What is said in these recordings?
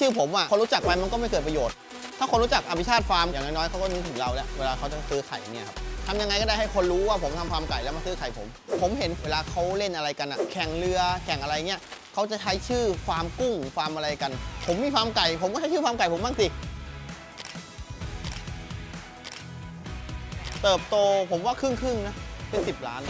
ชื่อผมอะคนรู้จักไปมันก็ไม่เกิดประโยชน์ ถ้าคนรู้จักอภิชาติฟาร์มอย่างน้อยๆเขาก็นึกถึงเราแล้วเวลาเขาจะซื้อไข่เนี่ยครับทำยังไงก็ได้ให้คนรู้ว่าผมทำฟาร์มไก่แล้วมาซื้อไข่ผม ผมเห็นเวลาเขาเล่นอะไรกันอะแข่งเรือแข่งอะไรเงี้ยเขาจะใช้ชื่อฟาร์มกุ้งฟาร์มอะไรกัน ผมมีฟาร์มไก่ ผมก็ใช้ชื่อฟาร์มไก่ผมบ้างสิเติบโตผมว่าครึ่งครึ่งๆนะเป็น 10 ล้าน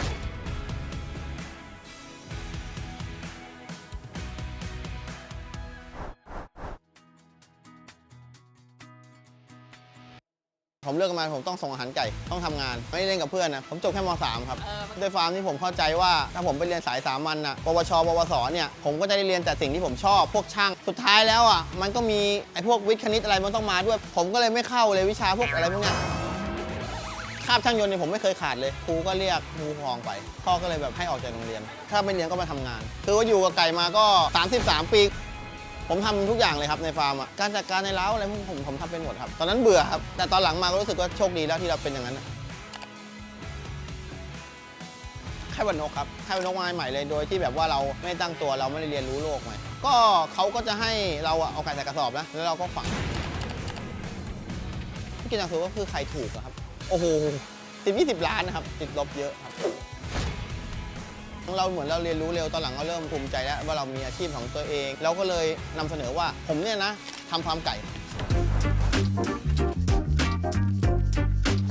ผมเลิกกันมาผมต้องส่งอาหารไก่ต้องทำงาน ไม่ได้เล่นกับเพื่อนนะผมจบแค่ม .3 ครับเออด้วยฟาร์มที่ผมเข้าใจว่าถ้าผมไปเรียนสายสามัญน่ะปวชปวสเนี่ยผมก็จะได้เรียนแต่สิ่งที่ผมชอบ พวกช่างสุดท้ายแล้วอะมันก็มีไอ้พวกวิทย์คณิตอะไรมันต้องมาด้วย ผมก็เลยไม่เข้าเลยวิชาพวกอะไรพวกเนี้ยคาบช่างยนต์เนี่ยผมไม่เคยขาดเลยครูก็เรียกครูพองไปพ่อก็เลยแบบให้ออกจากโรงเรียน ถ้าไม่เรียนก็มาทำงาน คือว่าอยู่กับไก่มาก็ 33 ปี ผมทำทุกอย่างเลยครับในฟาร์มอะการจัดการในเล้าอะไรพวกผมผมทำเป็นหมดครับ ตอนนั้นเบื่อครับ แต่ตอนหลังมาก็รู้สึกว่าโชคดีแล้วที่เราเป็นอย่างนั้นไข้หวัดนกครับไข้หวัดนกมาใหม่เลยโดยที่แบบว่าเราไม่ตั้งตัวเราไม่ได้เรียนรู้โลกใหม่ก็เขาก็จะให้เราเอาไก่ใส่กระสอบนะแล้วเราก็ฝังที่กินอย่างสูงก็คือไข่ถูกอะครับ โอ้โหสิบยี่สิบล้านนะครับ ติดลบเยอะครับ เราเหมือนเราเรียนรู้เร็วตอนหลังเราเริ่มภูมิใจแล้วว่าเรามีอาชีพของตัวเอง เราก็เลยนำเสนอว่าผมเนี่ยนะทำฟาร์มไก่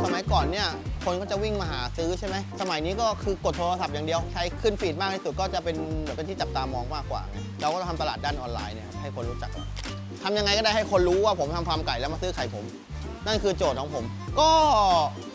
สมัยก่อนเนี่ยคนก็จะวิ่งมาหาซื้อใช่ไหมสมัยนี้ก็คือกดโทรศัพท์อย่างเดียวใครขึ้นฟีดมากที่สุดก็จะเป็นแบบเป็นที่จับตามองมากกว่าไงเราก็ทำตลาดด้านออนไลน์เนี่ยให้คนรู้จักเราทำยังไงก็ได้ให้คนรู้ว่าผมทำฟาร์มไก่แล้วมาซื้อไข่ผม นั่นคือโจทย์ของผม ก็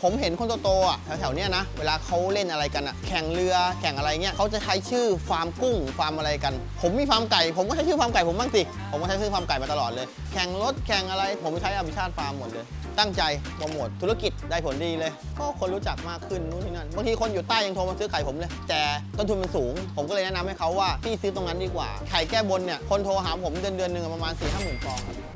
ผมเห็นคนโตๆอะแถวๆเนี้ยนะ เวลาเขาเล่นอะไรกันอะแข่งเรือแข่งอะไรเงี้ยเขาจะใช้ชื่อฟาร์มกุ้งฟาร์มอะไรกัน ผมมีฟาร์มไก่ ผมก็ใช้ชื่อฟาร์มไก่ผมบ้างสิผมก็ใช้ชื่อฟาร์มไก่มาตลอดเลย แข่งรถแข่งอะไร ผมใช้อภิชาติฟาร์มหมดเลย ตั้งใจโปรโมทธุรกิจได้ผลดีเลย ก็คนรู้จักมากขึ้นนู่นนี่นั่นบางทีคนอยู่ใต้ยังโทรมาซื้อไข่ผมเลย แต่ต้นทุนมันสูง ผมก็เลยแนะนำให้เขาว่าพี่ซื้อตรงนั้นดีกว่าไข่แก้บนเนี่ยคนโทรหาผมเดือนเดือนหนึ่งประมาณ4ี่ห้าหมื่นฟองครับ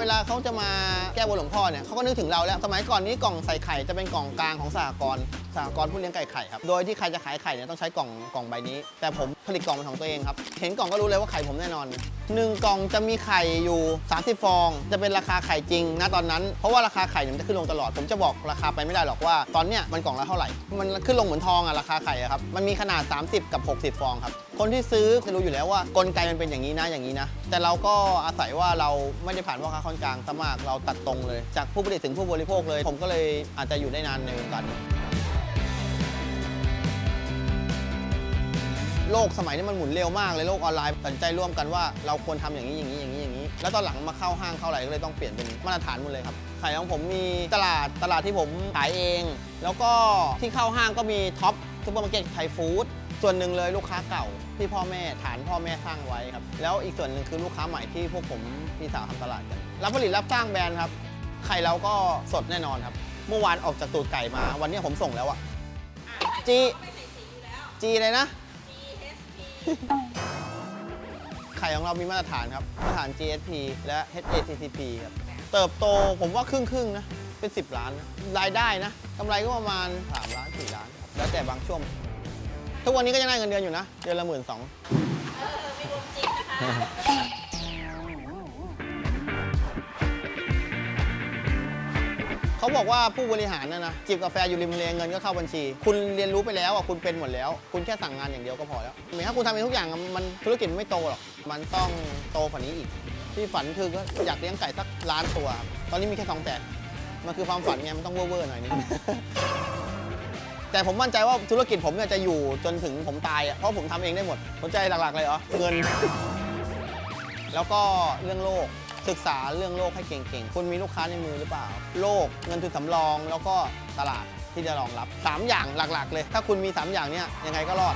เวลาเขาจะมาแก้บนหลวงพ่อเนี่ยเขาก็นึกถึงเราแล้ว สมัยก่อนนี้กล่องใส่ไข่จะเป็นกล่องกลางของสหกรณ์สหกรณ์ผู้เลี้ยงไก่ไข่ครับ โดยที่ใครจะขายไข่เนี่ยต้องใช้กล่องกล่องใบนี้ แต่ผมผลิตกล่องเป็นของตัวเองครับ เห็นกล่องก็รู้เลยว่าไข่ผมแน่นอนหนึ่งกล่องจะมีไข่อยู่ 30 ฟอง จะเป็นราคาไข่จริงนะตอนนั้น เพราะว่าราคาไข่เนี่ยมันจะขึ้นลงตลอด ผมจะบอกราคาไปไม่ได้หรอกว่า ตอนเนี้ยมันกล่องละเท่าไหร่ มันขึ้นลงเหมือนทองอะราคาไข่อะครับ มันมีขนาด 30 กับ 60 ฟองครับ คนที่ซื้อจะรู้อยู่แล้วว่ากลไกมันเป็นอย่างนี้นะอย่างนี้นะ แต่เราก็อาศัยว่าเราไม่ได้ผ่านพ่อค้าคนกลางซะมากเราตัดตรงเลย จากผู้ผลิตถึงผู้บริโภคเลย ผมก็เลยอาจจะอยู่ได้นานในวงการนี้ โลกสมัยนี้มันหมุนเร็วมากเลยโลกออนไลน์ตัดสินใจร่วมกันว่าเราควรทำอย่างนี้อย่างนี้อย่างนี้อย่างนี้ แล้วตอนหลังมาเข้าห้างเข้าอะไรก็เลยต้องเปลี่ยนเป็นมาตรฐานหมดเลยครับไข่ของผมมีตลาดตลาดที่ผมขายเอง แล้วก็ที่เข้าห้างก็มีท็อปซูเปอร์มาร์เก็ตไทยฟู้ดส่วนหนึ่งเลยลูกค้าเก่าที่พ่อแม่ฐานพ่อแม่สร้างไว้ครับแล้วอีกส่วนหนึ่งคือลูกค้าใหม่ที่พวกผมพี่สาวทำตลาดกันรับผลิตรับสร้างแบรนด์ครับไข่เราก็สดแน่นอนครับ เมื่อวานออกจากตูดไก่มา วันนี้ผมส่งแล้วอะจีจีเลยนะ ไข่ของเรามีมาตรฐานครับ มาตรฐาน GSP และ HACCP ครับ เติบโตผมว่าครึ่งครึ่งๆนะ เป็น 10 ล้านนะรายได้นะกำไรก็ประมาณ 3 ล้าน 4 ล้านครับแล้วแต่บางช่วง ทุกวันนี้ก็ยังได้เงินเดือนอยู่นะ เดือนละหมื่นสองมีมุมจริงนะคะ บอกว่าผู้บริหารนะนะจิบกาแฟอยู่ริมทะเลเงินก็เข้าบัญชี คุณเรียนรู้ไปแล้วอะคุณเป็นหมดแล้ว คุณแค่สั่งงานอย่างเดียวก็พอแล้วเหมือนถ้าคุณทำเองทุกอย่างอะมันธุรกิจมันไม่โตหรอกมันต้องโตกว่านี้อีก ที่ฝันคือก็อยากเลี้ยงไก่สักล้านตัวครับตอนนี้มีแค่สองแสนมันคือความฝันไงมันต้องเว่อร์ๆหน่อยนึง แต่ผมมั่นใจว่าธุรกิจผมเนี่ยจะอยู่จนถึงผมตายอะเพราะผมทำเองได้หมดสนใจหลักๆเลยเหรอเงิน แล้วก็เรื่องโลก ศึกษาเรื่องโลกให้เก่งๆ คุณมีลูกค้าในมือหรือเปล่า โลกเงินทุนสำรองแล้วก็ตลาดที่จะรองรับ 3 อย่างหลักๆ เลย ถ้าคุณมี 3 อย่างเนี้ยยังไงก็รอด